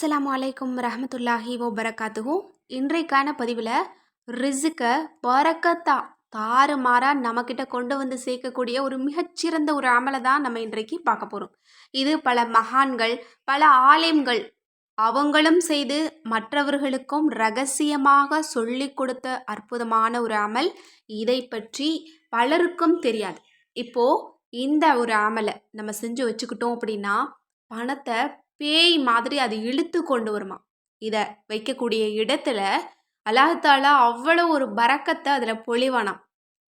அஸ்லாம் வலைக்கம் ரஹமத்துல்லாஹி வபரகாத்துஹு. இன்றைக்கான பதிவில் ரிஸுக்கை பரக்கத்தா தாறுமாறாக நம்மக்கிட்ட கொண்டு வந்து சேர்க்கக்கூடிய ஒரு மிகச்சிறந்த ஒரு அமலை தான் நம்ம இன்றைக்கு பார்க்க போகிறோம் இது பல மகான்கள் பல ஆலயம்கள் அவங்களும் செய்து மற்றவர்களுக்கும் ரகசியமாக சொல்லி கொடுத்த அற்புதமான ஒரு அமல். இதை பற்றி பலருக்கும் தெரியாது. இப்போது இந்த ஒரு அமலை நம்ம செஞ்சு வச்சுக்கிட்டோம் அப்படின்னா பணத்தை பேய் மாதிரி அது இழுத்து கொண்டு வருமா? இதை வைக்கக்கூடிய இடத்துல அல்லாஹாலா அவ்வளோ ஒரு பறக்கத்தை அதில் பொழிவானாம்.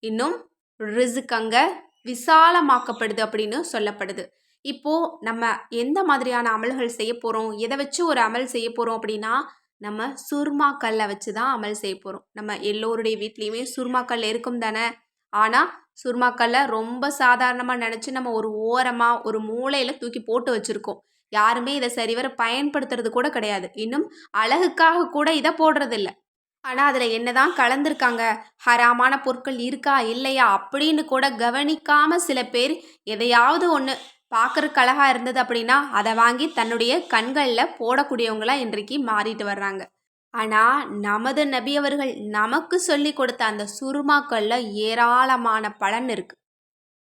இன்னும் ரிசுக் அங்கே விசாலமாக்கப்படுது அப்படின்னு சொல்லப்படுது. இப்போது நம்ம எந்த மாதிரியான அமல்கள் செய்ய போகிறோம் எதை வச்சு ஒரு அமல் செய்ய போகிறோம் அப்படின்னா நம்ம சுர்மாக்கல்லை வச்சு தான் அமல் செய்ய போகிறோம் நம்ம எல்லோருடைய வீட்லேயுமே சுர்மாக்கல் இருக்கும் தானே? ஆனால் சுர்மாக்கல்லை ரொம்ப சாதாரணமாக நினச்சி நம்ம ஒரு ஓரமாக ஒரு மூளையில் தூக்கி போட்டு வச்சுருக்கோம். யாருமே இதை சரிவர பயன்படுத்துறது கூட கிடையாது. இன்னும் அழகுக்காக கூட இதை போடுறதில்ல. ஆனால் அதில் என்னதான் கலந்துருக்காங்க? ஹராமான பொருட்கள் இருக்கா? இல்லையா? அப்படின்னு கூட கவனிக்காமல் சில பேர் எதையாவது ஒன்று பார்க்குறக்கு அழகாக இருந்தது அப்படின்னா அதை வாங்கி தன்னுடைய கண்களில் போடக்கூடியவங்களாம் இன்றைக்கு மாறிட்டு வர்றாங்க. ஆனால் நமது நபி அவர்கள் நமக்கு சொல்லி கொடுத்த அந்த சுருமாக்களில் ஏராளமான பலன் இருக்குது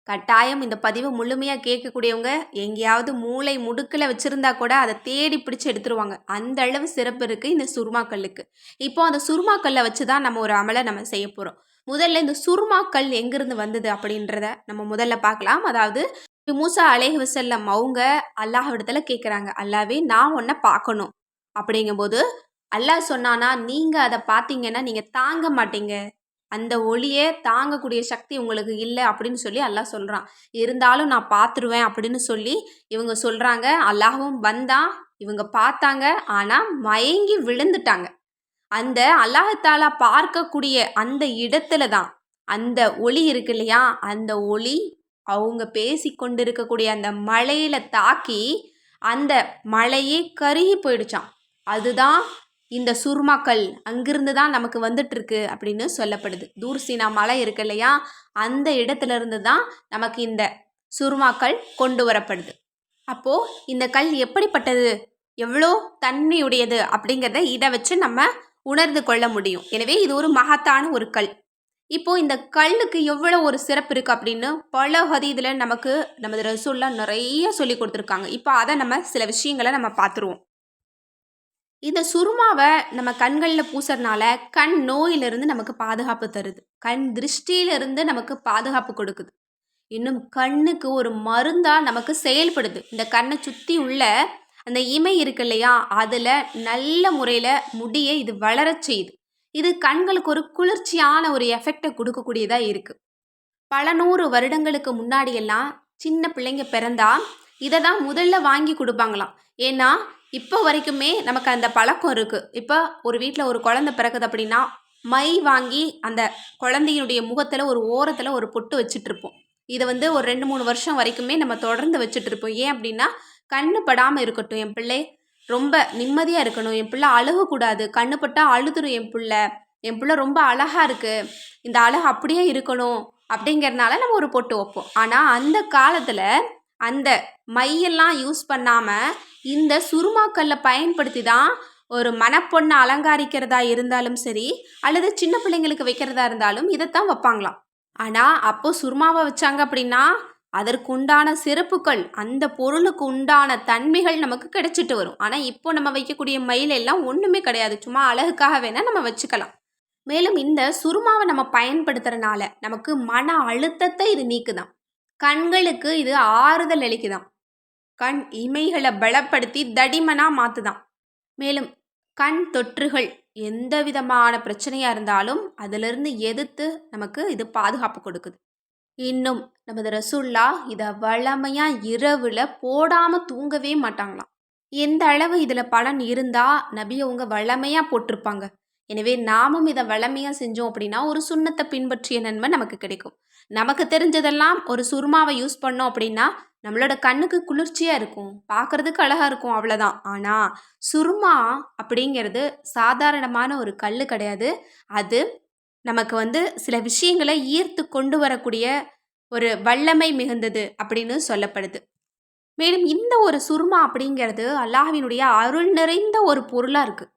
கட்டாயம் இந்த பதிவை முழுமையாக கேட்கக்கூடியவங்க எங்கேயாவது மூளை முடுக்கில் வச்சுருந்தா கூட அதை தேடி பிடிச்சி எடுத்துருவாங்க. அந்த அளவு சிறப்பு இருக்குது இந்த சுருமாக்கல்லுக்கு இப்போ அந்த சுருமாக்கல்லை வச்சு தான் நம்ம ஒரு அமலை நம்ம செய்ய போகிறோம் முதல்ல இந்த சுருமாக்கல் எங்கேருந்து வந்தது அப்படின்றத நம்ம முதல்ல பார்க்கலாம். அதாவது மூசா அலேஹ் வசல்லம் அவங்க அல்லாஹ் கேட்குறாங்க அல்லாவே நான் உன்னை பார்க்கணும். அப்படிங்கும்போது அல்லாஹ் சொன்னானா நீங்கள் அதை பார்த்தீங்கன்னா நீங்கள் தாங்க மாட்டீங்க. அந்த ஒளியே தாங்கக்கூடிய சக்தி உங்களுக்கு இல்லை அப்படின்னு சொல்லி அல்லாஹ் சொல்கிறான் இருந்தாலும் நான் பார்த்துருவேன் அப்படின்னு சொல்லி இவங்க சொல்கிறாங்க அல்லாஹும் வந்தான் இவங்க பார்த்தாங்க. ஆனால் மயங்கி விழுந்துட்டாங்க. அந்த அல்லாஹாலா பார்க்கக்கூடிய அந்த இடத்துல தான் அந்த ஒளி இருக்கு இல்லையா? அந்த ஒளி அவங்க பேசி கொண்டிருக்கக்கூடிய அந்த மலையில் தாக்கி அந்த மலையே கருகி போயிடுச்சான் அதுதான் இந்த சுர்மாக்கள் அங்கிருந்து தான் நமக்கு வந்துட்டுருக்கு அப்படின்னு சொல்லப்படுது. தூர்சீனா மலை இருக்கு இல்லையா? அந்த இடத்துல இருந்து தான் நமக்கு இந்த சுர்மாக்கள் கொண்டு வரப்படுது. அப்போது இந்த கல் எப்படிப்பட்டது? எவ்வளோ தன்மையுடையது அப்படிங்கிறத இதை வச்சு நம்ம உணர்ந்து கொள்ள முடியும். எனவே இது ஒரு மகத்தான ஒரு கல். இப்போது இந்த கல்லுக்கு எவ்வளோ ஒரு சிறப்பு இருக்குது அப்படின்னு பல ஹதீதில் நமக்கு நமது ரசூல்லாம் நிறைய சொல்லி கொடுத்துருக்காங்க. இப்போ அதை நம்ம சில விஷயங்களை நம்ம பார்த்துருவோம். இந்த சுருமாவை நம்ம கண்களில் பூசுறதுனால கண் நோயிலிருந்து நமக்கு பாதுகாப்பு தருது. கண் திருஷ்டியிலிருந்து நமக்கு பாதுகாப்பு கொடுக்குது. இன்னும் கண்ணுக்கு ஒரு மருந்தாக நமக்கு செயல்படுது. இந்த கண்ணை சுற்றி உள்ள அந்த இமை இருக்கு இல்லையா அதில் நல்ல முறையில் முடியை இது வளரச் செய்யுது. இது கண்களுக்கு ஒரு குளிர்ச்சியான ஒரு எஃபெக்டை கொடுக்கக்கூடியதாக இருக்குது பல நூறு வருடங்களுக்கு முன்னாடியெல்லாம் சின்ன பிள்ளைங்க பிறந்தா இதை தான் முதல்ல வாங்கி கொடுப்பாங்களாம். ஏன்னா இப்போ வரைக்குமே நமக்கு அந்த பழக்கம் இருக்குது இப்போ ஒரு வீட்டில் ஒரு குழந்த பிறக்குது அப்படின்னா மை வாங்கி அந்த குழந்தையினுடைய முகத்தில் ஒரு ஓரத்தில் ஒரு பொட்டு வச்சிட்ருப்போம் இதை வந்து ஒரு ரெண்டு மூணு வருஷம் வரைக்குமே நம்ம தொடர்ந்து வச்சுட்ருப்போம் ஏன் அப்படின்னா கண்ணு படாமல் இருக்கட்டும். என் பிள்ளை ரொம்ப நிம்மதியாக இருக்கணும். என் பிள்ளை அழுகக்கூடாது. கண்ணு பட்டால் அழுதுரும் என் பிள்ளை. என் பிள்ளை ரொம்ப அழகாக இருக்குது இந்த அழகு அப்படியே இருக்கணும். அப்படிங்கிறனால நம்ம ஒரு பொட்டு வைப்போம். ஆனால் அந்த காலத்தில் அந்த மையெல்லாம் யூஸ் பண்ணாமல் இந்த சுருமாக்கல்லை பயன்படுத்தி தான் ஒரு மணப்பொண்ணை அலங்காரிக்கிறதா இருந்தாலும் சரி அல்லது சின்ன பிள்ளைங்களுக்கு வைக்கிறதா இருந்தாலும் இதைத்தான் வைப்பாங்களாம். ஆனால் அப்போ சுருமாவை வச்சாங்க அப்படின்னா அதற்குண்டான சிறப்புகள் அந்த பொருளுக்கு உண்டான தன்மைகள் நமக்கு கிடைச்சிட்டு வரும். ஆனால் இப்போ நம்ம வைக்கக்கூடிய மயில் எல்லாம் ஒன்றுமே கிடையாது. சும்மா அழகுக்காக வேணால் நம்ம வச்சுக்கலாம். மேலும் இந்த சுருமாவை நம்ம பயன்படுத்துறதுனால நமக்கு மன அழுத்தத்தை இது நீக்குதான். கண்களுக்கு இது ஆறுதல் அளிக்குதாம். கண் இமைகளை பலப்படுத்தி தடிமனாக மாற்றுதான் மேலும் கண் தொற்றுகள் எந்த விதமான பிரச்சனையாக இருந்தாலும் அதிலிருந்து எதிர்த்து நமக்கு இது பாதுகாப்பு கொடுக்குது. இன்னும் நமது ரசுல்லா இதை வளமையாக இரவில் போடாமல் தூங்கவே மாட்டாங்களாம். எந்த அளவு இதில் பலன் இருந்தால் நபி அவங்க வளமையாக போட்டிருப்பாங்க. எனவே நாமும் இதை வளமையாக செஞ்சோம் அப்படின்னா ஒரு சுண்ணத்தை பின்பற்றிய நன்மை நமக்கு கிடைக்கும். நமக்கு தெரிஞ்சதெல்லாம் ஒரு சுருமாவை யூஸ் பண்ணோம் அப்படின்னா நம்மளோட கண்ணுக்கு குளிர்ச்சியாக இருக்கும். பார்க்குறதுக்கு அழகாக இருக்கும் அவ்வளோதான் ஆனால் சுருமா அப்படிங்கிறது சாதாரணமான ஒரு கல் கிடையாது. அது நமக்கு வந்து சில விஷயங்களை ஈர்த்து கொண்டு வரக்கூடிய ஒரு வல்லமை மிகுந்தது அப்படின்னு சொல்லப்படுது. மேலும் இந்த ஒரு சுருமா அப்படிங்கிறது அல்லாஹ்வினுடைய அருள் நிறைந்த ஒரு பொருளாக இருக்குது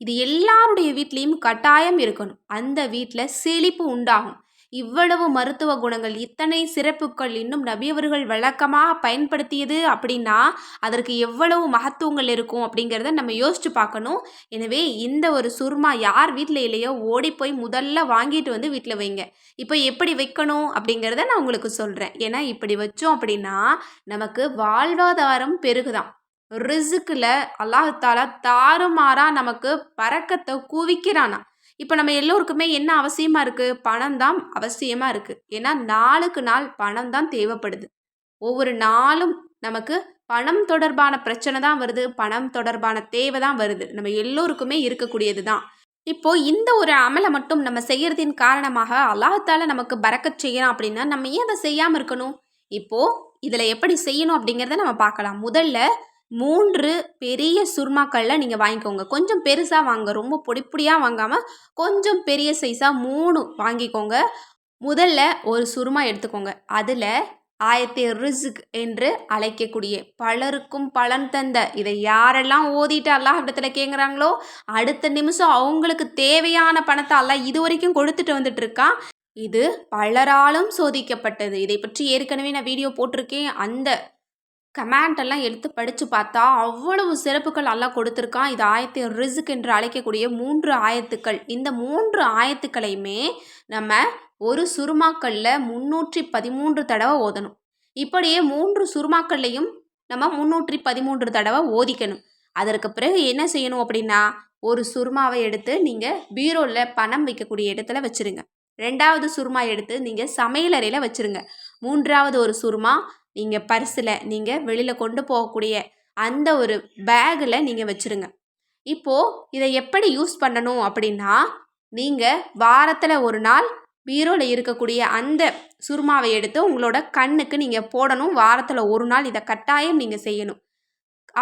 இது எல்லாருடைய வீட்லேயும் கட்டாயம் இருக்கணும். அந்த வீட்டில் செழிப்பு உண்டாகும். இவ்வளவு மருத்துவ குணங்கள் இத்தனை சிறப்புகள் இன்னும் நபியவர்கள் வழக்கமாக பயன்படுத்தியது அப்படின்னா அதற்கு எவ்வளவு மகத்துவங்கள் இருக்கும் அப்படிங்கிறத நம்ம யோசிச்சு பார்க்கணும். எனவே இந்த ஒரு சுர்மா யார் வீட்டில் இல்லையோ ஓடி போய் முதல்ல வாங்கிட்டு வந்து வீட்டில் வைங்க. இப்போ எப்படி வைக்கணும் அப்படிங்கிறத நான் உங்களுக்கு சொல்கிறேன் ஏன்னா இப்படி வச்சோம் அப்படின்னா நமக்கு வாழ்வாதாரம் பெருகுதான். ரிசுக்கில் அல்லாஹாலா தாறுமாறாக நமக்கு பறக்கத்தை குவிக்கிறானா. இப்போ நம்ம எல்லோருக்குமே என்ன அவசியமாக இருக்குது பணம் தான் அவசியமாக இருக்குது ஏன்னா நாளுக்கு நாள் பணம் தான் தேவைப்படுது. ஒவ்வொரு நாளும் நமக்கு பணம் தொடர்பான பிரச்சனை தான் வருது. பணம் தொடர்பான தேவை தான் வருது. நம்ம எல்லோருக்குமே இருக்கக்கூடியது தான். இப்போ இந்த ஒரு அமலை மட்டும் நம்ம செய்யறதின் காரணமாக அல்லாஹால நமக்கு பறக்கச் செய்யலாம் அப்படின்னா நம்ம ஏன் அதை செய்யாமல் இருக்கணும்? இப்போ இதில் எப்படி செய்யணும் அப்படிங்கிறத நம்ம பார்க்கலாம். முதல்ல மூன்று பெரிய சுருமாக்களில் நீங்கள் வாங்கிக்கோங்க. கொஞ்சம் பெருசாக வாங்க. ரொம்ப பொடி பொடியாக வாங்காமல் கொஞ்சம் பெரிய சைஸாக மூணு வாங்கிக்கோங்க. முதல்ல ஒரு சுருமா எடுத்துக்கோங்க. அதில் ஆயத்தை ரிசுக் என்று அழைக்கக்கூடிய பலருக்கும் பலன் தந்த இதை யாரெல்லாம் ஓதிட்டு அல்லாஹ் இடத்துல கேட்குறாங்களோ அடுத்த நிமிஷம் அவங்களுக்கு தேவையான பணத்தை அல்லாஹ் இது வரைக்கும் கொடுத்துட்டு வந்துட்டு இருக்கான். இது பலராலும் சோதிக்கப்பட்டது. இதை பற்றி ஏற்கனவே நான் வீடியோ போட்டிருக்கேன். அந்த கமெண்ட் எல்லாம் எடுத்து படித்து பார்த்தா அவ்வளவு சிறப்புகள் எல்லாம் கொடுத்துருக்கான். இது ஆயத்தை ரிசுக் என்று அழைக்கக்கூடிய மூன்று ஆயத்துக்கள். இந்த மூன்று ஆயத்துக்களையுமே நம்ம ஒரு சுருமாக்களில் முன்னூற்றி பதிமூன்று தடவை ஓதணும். இப்படியே மூன்று சுருமாக்கள்லையும் நம்ம முன்னூற்றி பதிமூன்று தடவை ஓதிக்கணும். அதற்கு பிறகு என்ன செய்யணும் அப்படின்னா ஒரு சுருமாவை எடுத்து நீங்கள் பீரோவில் பணம் வைக்கக்கூடிய இடத்துல வச்சுருங்க. ரெண்டாவது சுருமா எடுத்து நீங்கள் சமையலறையில் வச்சுருங்க. மூன்றாவது ஒரு சுருமா நீங்கள் பர்ஸில் நீங்கள் வெளியில் கொண்டு போகக்கூடிய அந்த ஒரு பேக்கில் நீங்கள் வச்சுருங்க. இப்போது இதை எப்படி யூஸ் பண்ணணும் அப்படின்னா நீங்கள் வாரத்தில் ஒரு நாள் பீரோவில் இருக்கக்கூடிய அந்த சுருமாவை எடுத்து உங்களோட கண்ணுக்கு நீங்கள் போடணும். வாரத்தில் ஒரு நாள் இதை கட்டாயம் நீங்கள் செய்யணும்.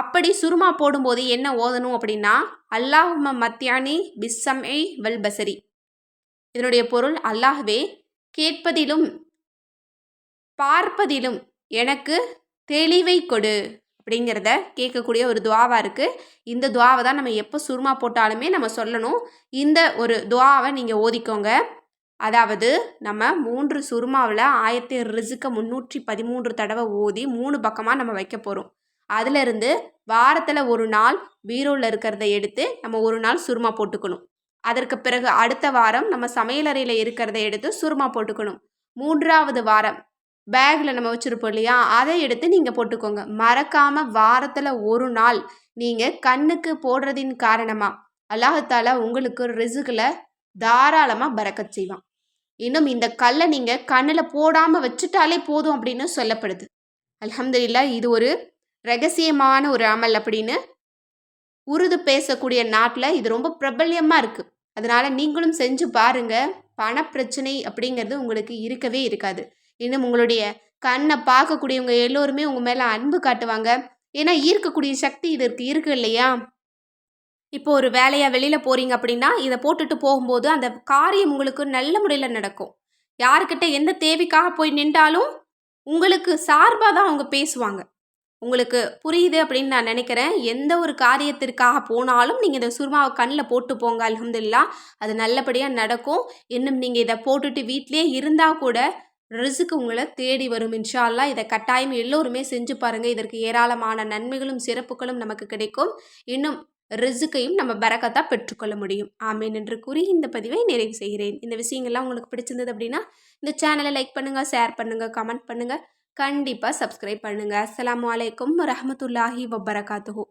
அப்படி சுருமா போடும்போது என்ன ஓதணும் அப்படின்னா அல்லாஹும மத்தியானி பிஸ்ஸம் ஏ வெல் பசரி. இதனுடைய பொருள் அல்லாஹ்வே கேட்பதிலும் பார்ப்பதிலும் எனக்கு தெளிவை கொடு அப்படிங்கிறத கேட்கக்கூடிய ஒரு துவாவாக இருக்குது இந்த துவாவை தான் நம்ம எப்போ சுருமா போட்டாலுமே நம்ம சொல்லணும். இந்த ஒரு துவாவை நீங்கள் ஓதிக்கோங்க. அதாவது நம்ம மூன்று சுருமாவில் ஆயிரத்தி ரிசுக்க முந்நூற்றி பதிமூன்று தடவை ஓதி மூணு பக்கமாக நம்ம வைக்க போகிறோம் அதிலிருந்து வாரத்தில் ஒரு நாள் பீரோவில் இருக்கிறத எடுத்து நம்ம ஒரு நாள் சுருமா போட்டுக்கணும். அதற்கு பிறகு அடுத்த வாரம் நம்ம சமையலறையில் இருக்கிறத எடுத்து சுருமா போட்டுக்கணும். மூன்றாவது வாரம் பேக்கில் நம்ம வச்சுருப்போம் இல்லையா? அதை எடுத்து நீங்கள் போட்டுக்கோங்க. மறக்காமல் வாரத்தில் ஒரு நாள் நீங்கள் கண்ணுக்கு போடுறதின் காரணமாக அல்லாஹால உங்களுக்கு ரிசுகில் தாராளமாக பறக்கச் செய்வான். இன்னும் இந்த கல்லை நீங்கள் கண்ணில் போடாமல் வச்சுட்டாலே போதும் அப்படின்னு சொல்லப்படுது. அலமதுல்லா இது ஒரு ரகசியமான ஒரு அமல் அப்படின்னு உருது பேசக்கூடிய நாட்டில் இது ரொம்ப பிரபல்யமாக இருக்குது அதனால் நீங்களும் செஞ்சு பாருங்கள் பணப்பிரச்சனை அப்படிங்கிறது உங்களுக்கு இருக்கவே இருக்காது. இன்னும் உங்களுடைய கண்ணை பார்க்கக்கூடியவங்க எல்லோருமே உங்கள் மேலே அன்பு காட்டுவாங்க. ஏன்னா ஈர்க்கக்கூடிய சக்தி இதற்கு இருக்கு இல்லையா? இப்போ ஒரு வேலையாக வெளியில் போகிறீங்க அப்படின்னா இதை போட்டுட்டு போகும்போது அந்த காரியம் உங்களுக்கு நல்ல முறையில் நடக்கும். யாருக்கிட்ட எந்த தேவைக்காக போய் நின்றாலும் உங்களுக்கு சார்பாக தான் அவங்க பேசுவாங்க. உங்களுக்கு புரியுது அப்படின்னு நான் நினைக்கிறேன். எந்த ஒரு காரியத்திற்காக போனாலும் நீங்கள் இந்த சுருமாவை கண்ணில் போட்டு போங்க அலமதுல்லா அது நல்லபடியாக நடக்கும். இன்னும் நீங்கள் இதை போட்டுட்டு வீட்லேயே இருந்தால் கூட ரிசுக்கு உங்களை தேடி வரும். இன்ஷால்லா இதை கட்டாயம் எல்லோருமே செஞ்சு பாருங்கள் இதற்கு ஏராளமான நன்மைகளும் சிறப்புகளும் நமக்கு கிடைக்கும். இன்னும் ரிசுக்கையும் நம்ம பரக்கத்தாக பெற்றுக்கொள்ள முடியும். ஆமேன் என்று கூறி இந்த பதிவை நிறைவு செய்கிறேன். இந்த விஷயங்கள்லாம் உங்களுக்கு பிடிச்சிருந்தது அப்படின்னா இந்த சேனலை லைக் பண்ணுங்கள் ஷேர் பண்ணுங்கள் கமெண்ட் பண்ணுங்கள் கண்டிப்பாக சப்ஸ்கிரைப் பண்ணுங்கள் அஸ்லாம் வலைக்கம் ரஹமத்துல்லாஹி வபரகாத்துஹூ.